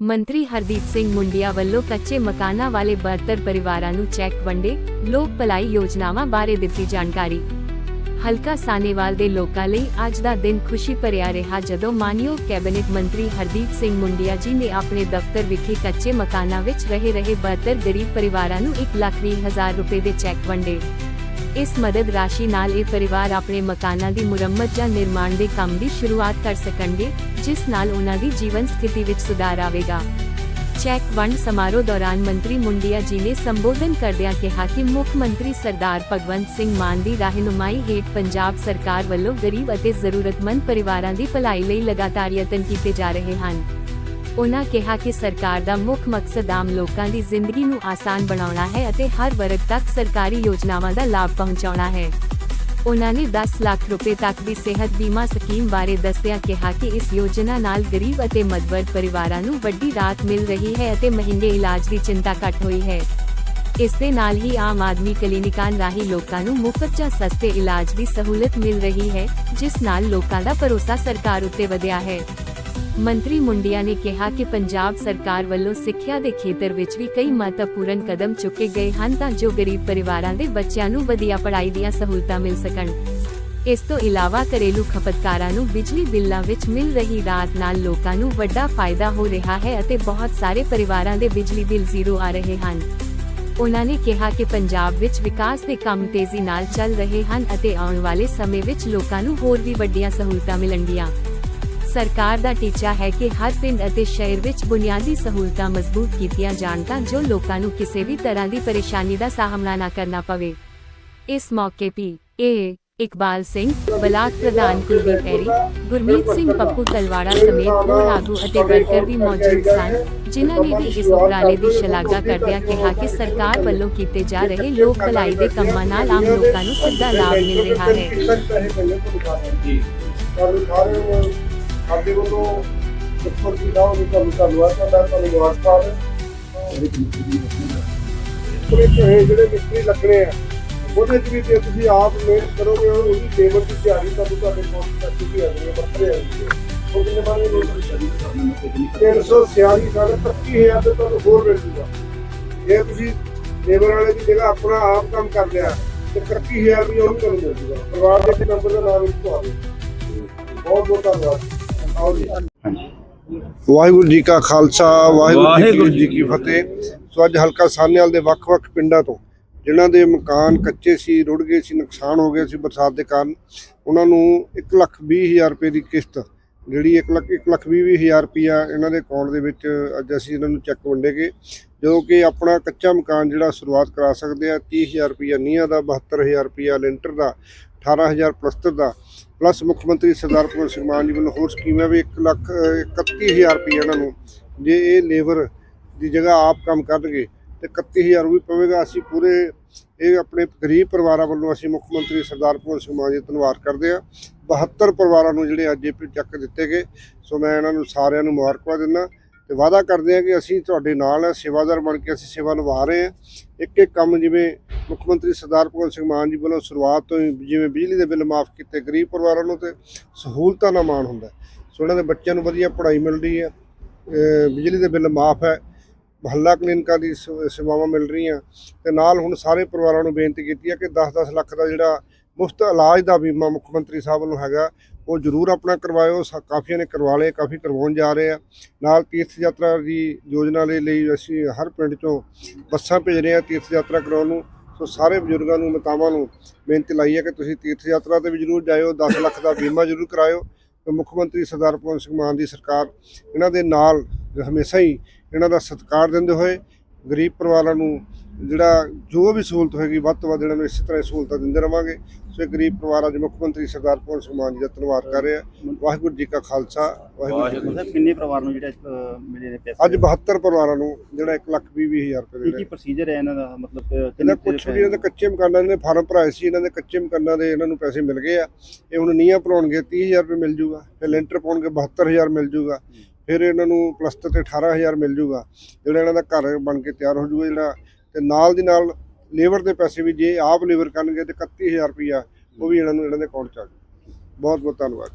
ਮੰਤਰੀ ਹਰਦੀਪ ਸਿੰਘ ਮੁੰਡਿਆ ਵੱਲੋਂ ਕੱਚੇ ਮਕਾਨਾਂ ਵਾਲੇ 72 ਪਰਿਵਾਰਾਂ ਨੂੰ ਚੈੱਕ ਵੰਡੇ, ਲੋਕ ਭਲਾਈ ਯੋਜਨਾਵਾਂ ਬਾਰੇ ਦਿੱਤੀ ਜਾਣਕਾਰੀ। ਹਲਕਾ ਸਾਨੇਵਾਲ ਦੇ ਲੋਕਾਂ ਲਈ ਅੱਜ ਦਾ ਦਿਨ ਖੁਸ਼ੀ ਭਰਿਆ ਰਿਹਾ ਜਦੋਂ ਮਾਨਯੋਗ ਕੈਬਨਿਟ ਮੰਤਰੀ ਹਰਦੀਪ ਸਿੰਘ ਮੁੰਡਿਆ ਜੀ ਨੇ ਆਪਣੇ ਦਫ਼ਤਰ ਵਿਖੇ ਕੱਚੇ ਮਕਾਨਾਂ ਵਿੱਚ ਰਹੇ ਰਹੇ 72 ਗਰੀਬ ਪਰਿਵਾਰਾਂ ਨੂੰ 1 ਲੱਖ ਵੀਹ ਹਜ਼ਾਰ ਰੁਪਏ ਦੇ ਚੈੱਕ ਵੰਡੇ। ਇਸ ਮਦਦ ਰਾਸ਼ੀ ਨਾਲ ਇਹ ਪਰਿਵਾਰ ਆਪਣੇ ਮਕਾਨਾਂ ਦੀ ਮੁਰੰਮਤ ਜਾਂ ਨਿਰਮਾਣ ਦੇ ਕੰਮ ਦੀ ਸ਼ੁਰੂਆਤ ਕਰ ਸਕਣਗੇ, ਜਿਸ ਨਾਲ ਉਹਨਾਂ ਦੀ ਜੀਵਨ ਸਥਿਤੀ ਵਿੱਚ ਸੁਧਾਰ ਆਵੇਗਾ। ਚੈੱਕ ਵੰਡ ਸਮਾਰੋਹ ਦੌਰਾਨ ਮੰਤਰੀ ਮੁੰਡਿਆ ਜੀ ਨੇ ਸੰਬੋਧਨ ਕਰਦਿਆਂ ਕਿਹਾ ਕਿ ਮੁੱਖ ਮੰਤਰੀ ਸਰਦਾਰ ਭਗਵੰਤ ਸਿੰਘ ਮਾਨ ਦੀ ਰਹਿਨੁਮਾਈ ਹੇਠ ਪੰਜਾਬ ਸਰਕਾਰ ਵੱਲੋਂ ਗਰੀਬ ਅਤੇ ਜ਼ਰੂਰਤਮੰਦ ਪਰਿਵਾਰਾਂ ਦੀ ਭਲਾਈ ਲਈ ਲਗਾਤਾਰ ਯਤਨ ਕੀਤੇ ਜਾ ਰਹੇ ਹਨ। ਉਨ੍ਹਾਂ ਕਿਹਾ ਕਿ ਸਰਕਾਰ ਦਾ ਮੁੱਖ ਮਕਸਦ ਆਮ ਲੋਕਾਂ ਦੀ ਜ਼ਿੰਦਗੀ ਨੂੰ ਆਸਾਨ ਬਣਾਉਣਾ ਹੈ ਅਤੇ ਹਰ ਵਰਗ ਤੱਕ ਸਰਕਾਰੀ ਯੋਜਨਾਵਾਂ ਦਾ ਲਾਭ ਪਹੁੰਚਾਉਣਾ ਹੈ। ਉਨ੍ਹਾਂ ਨੇ 10 ਲੱਖ ਰੁਪਏ ਤੱਕ ਦੀ ਸਿਹਤ ਬੀਮਾ ਸਕੀਮ ਬਾਰੇ ਦੱਸਿਆ ਕਿਹਾ ਕਿ ਇਸ ਯੋਜਨਾ ਨਾਲ ਗਰੀਬ ਅਤੇ ਮੱਧਵਰਗ ਪਰਿਵਾਰਾਂ ਨੂੰ ਵੱਡੀ ਰਾਹਤ ਮਿਲ ਰਹੀ ਹੈ ਅਤੇ ਮਹਿੰਗੇ ਇਲਾਜ ਦੀ ਚਿੰਤਾ ਘਟ ਹੋਈ ਹੈ। ਇਸ ਦੇ ਨਾਲ ਹੀ ਆਮ ਆਦਮੀ ਕਲੀਨਿਕਾਂ ਰਾਹੀਂ ਲੋਕਾਂ ਨੂੰ ਮੁਫਤ ਜਾਂ ਸਸਤੇ ਇਲਾਜ ਦੀ ਸਹੂਲਤ ਮਿਲ ਰਹੀ ਹੈ, ਜਿਸ ਨਾਲ ਲੋਕਾਂ ਦਾ ਭਰੋਸਾ ਸਰਕਾਰ ਉੱਤੇ ਵਧਿਆ ਹੈ। ਮੰਤਰੀ ਮੁੰਡਿਆ ਨੇ ਕਿਹਾ ਕਿ ਪੰਜਾਬ ਸਰਕਾਰ ਵੱਲੋਂ ਸਿੱਖਿਆ ਦੇ ਖੇਤਰ ਵਿੱਚ ਵੀ ਕਈ ਮਹੱਤਵਪੂਰਨ ਕਦਮ ਚੁੱਕੇ ਗਏ ਹਨ ਤਾਂ ਜੋ ਗਰੀਬ ਪਰਿਵਾਰਾਂ ਦੇ ਬੱਚਿਆਂ ਨੂੰ ਵਧੀਆ ਪੜ੍ਹਾਈ ਦੀਆਂ ਸਹੂਲਤਾਂ ਮਿਲ ਸਕਣ। ਇਸ ਤੋਂ ਇਲਾਵਾ ਘਰੇਲੂ ਖਪਤਕਾਰਾਂ ਨੂੰ ਬਿਜਲੀ ਬਿੱਲਾਂ ਵਿੱਚ ਮਿਲ ਰਹੀ ਰਾਹਤ ਨਾਲ ਲੋਕਾਂ ਨੂੰ ਵੱਡਾ ਫਾਇਦਾ ਹੋ ਰਿਹਾ ਹੈ ਅਤੇ ਬਹੁਤ ਸਾਰੇ ਪਰਿਵਾਰਾਂ ਦੇ ਬਿਜਲੀ ਬਿੱਲ ਜ਼ੀਰੋ ਆ ਰਹੇ ਹਨ। ਉਨ੍ਹਾਂ ਨੇ ਕਿਹਾ ਕਿ ਪੰਜਾਬ ਵਿੱਚ ਵਿਕਾਸ ਦੇ ਕੰਮ ਤੇਜ਼ੀ ਨਾਲ ਚੱਲ ਰਹੇ ਹਨ ਅਤੇ ਆਉਣ ਵਾਲੇ ਸਮੇਂ ਵਿੱਚ ਲੋਕਾਂ ਨੂੰ ਹੋਰ ਵੀ ਵੱਡੀਆਂ ਸਹੂਲਤਾਂ ਮਿਲਣਗੀਆਂ। ਸਰਕਾਰ ਦਾ ਟੀਚਾ ਹੈ ਕਿ ਹਰ ਪਿੰਡ ਅਤੇ ਸ਼ਹਿਰ ਵਿੱਚ ਬੁਨਿਆਦੀ ਸਹੂਲਤਾਂ ਮਜ਼ਬੂਤ ਕੀਤੀਆਂ ਜਾਣ ਤਾਂ ਜੋ ਲੋਕਾਂ ਨੂੰ ਕਿਸੇ ਵੀ ਤਰ੍ਹਾਂ ਦੀ ਪਰੇਸ਼ਾਨੀ ਦਾ ਸਾਹਮਣਾ ਨਾ ਕਰਨਾ ਪਵੇ। ਇਸ ਮੌਕੇ P. A. Iqbal Singh, block ਪ੍ਰਧਾਨ ਕੁਲਦੀਪ ਐਰੀ, ਗੁਰਮੀਤ ਸਿੰਘ ਪੱਪੂ ਤਲਵਾੜਾ ਸਮੇਤ ਹੋਰ ਆਗੂ ਅਤੇ ਵਰਕਰ ਵੀ ਮੌਜੂਦ ਸਨ, ਜਿਨ੍ਹਾਂ ਨੇ ਵੀ ਇਸ ਉਪਰਾਲੇ ਦੀ ਸ਼ਲਾਘਾ ਕਰਦਿਆਂ ਕਿਹਾ ਕਿ ਸਰਕਾਰ ਵੱਲੋਂ ਕੀਤੇ ਜਾ ਰਹੇ ਲੋਕ ਭਲਾਈ ਦੇ ਕੰਮਾਂ ਨਾਲ ਆਮ ਲੋਕਾਂ ਨੂੰ ਸਿੱਧਾ ਲਾਭ ਮਿਲ ਰਿਹਾ ਹੈ। ਸਾਡੇ ਵੱਲੋਂ ਉੱਪਰ ਦੀ ਲਾਓ ਨੂੰ ਤੁਹਾਨੂੰ ਧੰਨਵਾਦ ਕਰਦਾ, ਤੁਹਾਨੂੰ ਨਮਸਕਾਰ। ਇਹ ਜਿਹੜੇ ਮਿਸਤਰੀ ਲੱਗਣੇ ਆ, ਉਹਦੇ ਚ ਵੀ ਜੇ ਤੁਸੀਂ ਆਪ ਮਿਹਨਤ ਕਰੋਗੇ, ਉਹਦੀ ਲੇਬਰ ਦੀ ਤਿਆਰੀ ਤੁਹਾਨੂੰ ਤੁਹਾਡੇ ਕੋਲ ਤੱਕ ਵੀ ਆਣੀ ਹੈ ਬੱਕਰੇ ਆਣੀ ਹੈ ਉਹ ਬਾਰੇ ਲੇਬਰ ਸ਼ਰੀਰ ਕਰਨਾ ਮੈਂ ਕਿਤੇ ਨਹੀਂ 346 ਸਾਲ 25000 ਤੇ ਤੁਹਾਨੂੰ ਹੋਰ ਮਿਲ ਜੂਗਾ। ਜੇ ਤੁਸੀਂ ਲੇਬਰ ਵਾਲੇ ਦੀ ਜਗ੍ਹਾ ਆਪਣਾ ਆਪ ਕੰਮ ਕਰ ਲਿਆ, ਤੇ 31000 ਵੀ ਉਹਨੂੰ ਤੁਹਾਨੂੰ ਮਿਲ ਜੂਗਾ। ਪਰਿਵਾਰ ਦੇ ਮੈਂਬਰ ਦਾ ਨਾਮ ਲਿਖੋ ਆਵੇ ਬਹੁਤ ਬਹੁਤ ਧੰਨਵਾਦ। ਵਾਹਿਗੁਰੂ ਜੀ ਕਾ ਖਾਲਸਾ ਵਾਹਿਗੁਰੂ ਜੀ ਕੀ ਫਤਿਹ। ਸੋ ਅੱਜ ਹਲਕਾ ਸਾਹਨੇਵਾਲ ਦੇ ਵੱਖ-ਵੱਖ ਪਿੰਡਾਂ ਤੋਂ ਜਿਨ੍ਹਾਂ ਦੇ ਮਕਾਨ ਕੱਚੇ ਸੀ ਰੁੜ ਗਏ ਸੀ ਨੁਕਸਾਨ ਹੋ ਗਿਆ ਸੀ ਬਰਸਾਤ ਦੇ ਕਾਰਨ ਉਹਨਾਂ ਨੂੰ 1 ਲੱਖ ਵੀਹ ਹਜ਼ਾਰ ਰੁਪਏ ਦੀ ਕਿਸ਼ਤ ਜਿਹੜੀ 1 ਲੱਖ 1 ਲੱਖ ਵੀਹ ਵੀਹ ਹਜ਼ਾਰ ਰੁਪਇਆ ਇਹਨਾਂ ਦੇ ਅਕਾਊਂਟ ਦੇ ਵਿੱਚ ਅੱਜ ਅਸੀਂ ਇਹਨਾਂ ਨੂੰ ਚੈੱਕ ਵੰਡੇਗੇ ਜੋ ਕਿ ਆਪਣਾ ਕੱਚਾ ਮਕਾਨ ਜਿਹੜਾ ਸ਼ੁਰੂਆਤ ਕਰਾ ਸਕਦੇ ਆ 30000 ਰੁਪਇਆ ਨੀਹਾਂ ਦਾ 72000 ਰੁਪਇਆ ਲੈਂਟਰ ਦਾ 18000 ਪਲਸਤਰ ਦਾ। ਪਲੱਸ ਮੁੱਖ ਮੰਤਰੀ ਸਰਦਾਰ ਭਗਵੰਤ ਸਿੰਘ ਮਾਨ ਜੀ ਵੱਲੋਂ ਹੋਰ ਸਕੀਮਾਂ ਵੀ 1 ਲੱਖ ਅਹ, 31000 ਰੁਪਇਆ ਇਹਨਾਂ ਨੂੰ ਜੇ ਇਹ ਲੇਬਰ ਦੀ ਜਗ੍ਹਾ ਆਪ ਕੰਮ ਕਰਨਗੇ ਤੇ 31000 ਵੀ ਪਵੇਗਾ। ਅਸੀਂ ਪੂਰੇ ਇਹ ਆਪਣੇ ਗਰੀਬ ਪਰਿਵਾਰਾਂ ਵੱਲੋਂ ਅਸੀਂ ਮੁੱਖ ਮੰਤਰੀ ਸਰਦਾਰ ਭਗਵੰਤ ਸਿੰਘ ਮਾਨ ਜੀ ਦਾ ਧੰਨਵਾਦ ਕਰਦੇ ਹਾਂ। 72 ਪਰਿਵਾਰਾਂ ਨੂੰ ਜਿਹੜੇ ਅੱਜ ਇਹ ਚੱਕ ਦਿੱਤੇ ਗਏ। ਸੋ ਮੈਂ ਇਹਨਾਂ ਨੂੰ ਸਾਰਿਆਂ ਨੂੰ ਮੁਬਾਰਕਬਾਦ ਦਿੰਦਾ। ਤੇ ਵਾਅਦਾ ਕਰਦੇ ਹਾਂ ਕਿ ਅਸੀਂ ਤੁਹਾਡੇ ਨਾਲ ਹਾਂ ਸੇਵਾਦਾਰ ਬਣ ਕੇ ਅਸੀਂ ਸੇਵਾ ਨਿਭਾ ਰਹੇ ਹਾਂ। ਇੱਕ ਇੱਕ ਕੰਮ ਜਿਵੇਂ ਮੁੱਖ ਮੰਤਰੀ ਸਰਦਾਰ ਭਗਵੰਤ ਸਿੰਘ ਮਾਨ ਜੀ ਵੱਲੋਂ ਸ਼ੁਰੂਆਤ ਤੋਂ ਹੀ ਜਿਵੇਂ ਬਿਜਲੀ ਦੇ ਬਿੱਲ ਮਾਫ ਕੀਤੇ ਗਰੀਬ ਪਰਿਵਾਰਾਂ ਨੂੰ ਤੇ ਸਹੂਲਤਾਂ ਦਾ ਮਾਣ ਹੁੰਦਾ ਸੋ ਉਹਨਾਂ ਦੇ ਬੱਚਿਆਂ ਨੂੰ ਵਧੀਆ ਪੜ੍ਹਾਈ ਮਿਲਦੀ ਹੈ ਬਿਜਲੀ ਦੇ ਬਿੱਲ ਮਾਫ ਹੈ, ਮਹੱਲਾ ਕਲੀਨਿਕਾਂ ਦੀ ਸੇਵਾਵਾਂ ਮਿਲ ਰਹੀਆਂ ਤੇ ਨਾਲ ਹੁਣ ਸਾਰੇ ਪਰਿਵਾਰਾਂ ਨੂੰ ਬੇਨਤੀ ਕੀਤੀ ਹੈ ਕਿ 10-10 ਲੱਖ ਦਾ ਜਿਹੜਾ ਮੁਫਤ ਇਲਾਜ ਦਾ ਬੀਮਾ ਮੁੱਖ ਮੰਤਰੀ ਸਾਹਿਬ ਵੱਲੋਂ ਹੈਗਾ, ਉਹ ਜ਼ਰੂਰ ਆਪਣਾ ਕਰਵਾਇਓ, ਸਾ- ਕਾਫੀਆਂ ਨੇ ਕਰਵਾ ਲਏ, ਕਾਫੀ ਕਰਵਾਉਣ ਜਾ ਰਹੇ ਆ। ਨਾਲ ਤੀਰਥ ਯਾਤਰਾ ਦੀ ਯੋਜਨਾ ਦੇ ਲਈ ਅਸੀਂ ਹਰ ਪਿੰਡ ਚੋਂ ਬੱਸਾਂ ਭੇਜ ਰਹੇ ਆ ਤੀਰਥ ਯਾਤਰਾ ਕਰਾਉਣ ਨੂੰ। ਸੋ ਸਾਰੇ ਬਜ਼ੁਰਗਾਂ ਨੂੰ ਮਾਤਾਵਾਂ ਨੂੰ ਬੇਨਤੀ ਲਾਈ ਹੈ ਕਿ ਤੁਸੀਂ ਤੀਰਥ ਯਾਤਰਾ ਤੇ ਵੀ ਜ਼ਰੂਰ ਜਾਇਓ 10 ਲੱਖ ਦਾ ਬੀਮਾ ਜ਼ਰੂਰ ਕਰਾਇਓ ਤੇ ਮੁੱਖ ਮੰਤਰੀ ਸਰਦਾਰ ਭਗਵੰਤ ਸਿੰਘ ਮਾਨ ਦੀ ਸਰਕਾਰ ਇਹਨਾਂ ਦੇ ਨਾਲ ਹਮੇਸ਼ਾ ਹੀ ਇਹਨਾਂ ਦਾ ਸਤਿਕਾਰ ਦਿੰਦੇ ਹੋਏ ਗਰੀਬ ਪਰਿਵਾਰਾਂ ਨੂੰ ਜਿਹੜਾ ਜੋ ਵੀ ਸਹੂਲਤ ਹੋਏਗੀ ਵੱਧ ਤੋਂ ਵੱਧ ਇਹਨਾਂ ਨੂੰ ਇਸੇ ਤਰ੍ਹਾਂ ਸਹੂਲਤਾਂ ਦਿੰਦੇ ਰਵਾਂਗੇ। ਸੋ ਇਹ ਗਰੀਬ ਪਰਿਵਾਰ ਅੱਜ ਮੁੱਖ ਮੰਤਰੀ ਸਰਦਾਰ ਭਗਵੰਤ ਸਿੰਘ ਮਾਨ ਜੀ ਦਾ ਧੰਨਵਾਦ ਕਰ ਰਿਹਾ ਵਾਹਿਗੁਰੂ ਜੀ ਕਾ ਖਾਲਸਾ ਵਾਹਿਗੁਰੂ ਜੀ ਕੀ ਕਿੰਨੇ ਪਰਿਵਾਰ ਨੂੰ ਜਿਹੜੇ ਅਹ, ਮਿਲੇ ਨੇ ਪੈਸੇ? ਅੱਜ 72 ਪਰਿਵਾਰਾਂ ਨੂੰ ਜਿਹੜਾ 1 ਲੱਖ ਵੀਹ ਵੀਹ ਹਜ਼ਾਰ ਰੁਪਏ ਕੀ ਕੀ ਦੇ ਪ੍ਰੋਸੀਜਰ ਹੈ ਇਹਨਾਂ ਦਾ? ਮਤਲਬ ਕਿੰਨੇ ਕੁਛ ਵੀ ਇਹਨਾਂ ਦੇ ਕੱਚੇ ਮਕਾਨਾਂ ਦੇ ਫਾਰਮ ਭਰਾਏ ਸੀ ਇਹਨਾਂ ਦੇ ਕੱਚੇ ਮਕਾਨਾਂ ਦੇ ਇਹਨਾਂ ਨੂੰ ਪੈਸੇ ਮਿਲ ਗਏ ਆ। ਇਹ ਹੁਣ ਨੀਹਾਂ ਭਰਾਉਣਗੇ 30000 ਰੁਪਏ ਮਿਲ ਜੂਗਾ ਫਿਰ ਲੈਂਟਰ ਪਾਉਣਗੇ 72000 ਮਿਲ ਜੂਗਾ। ਫਿਰ ਇਹਨਾਂ ਨੂੰ ਪਲਸਤਰ ਤੇ 18000 ਮਿਲ ਜੂਗਾ। ਜਿਹੜਾ ਇਹਨਾਂ ਦਾ ਘਰ ਬਣ ਕੇ ਤਿਆਰ ਹੋ ਜੂਗਾ ਜਿਹੜਾ, ਤੇ ਨਾਲ ਦੀ ਨਾਲ ਲੇਬਰ ਦੇ ਪੈਸੇ ਵੀ ਜੇ ਆਪ ਲੇਬਰ ਕਰਨਗੇ ਤੇ 31000 ਰੁਪਇਆ ਉਹ ਵੀ ਇਹਨਾਂ ਨੂੰ, ਇਹਨਾਂ ਦੇ ਅਕਾਊਂਟ ਚ ਆ ਜਾਊ। ਬਹੁਤ ਬਹੁਤ ਧੰਨਵਾਦ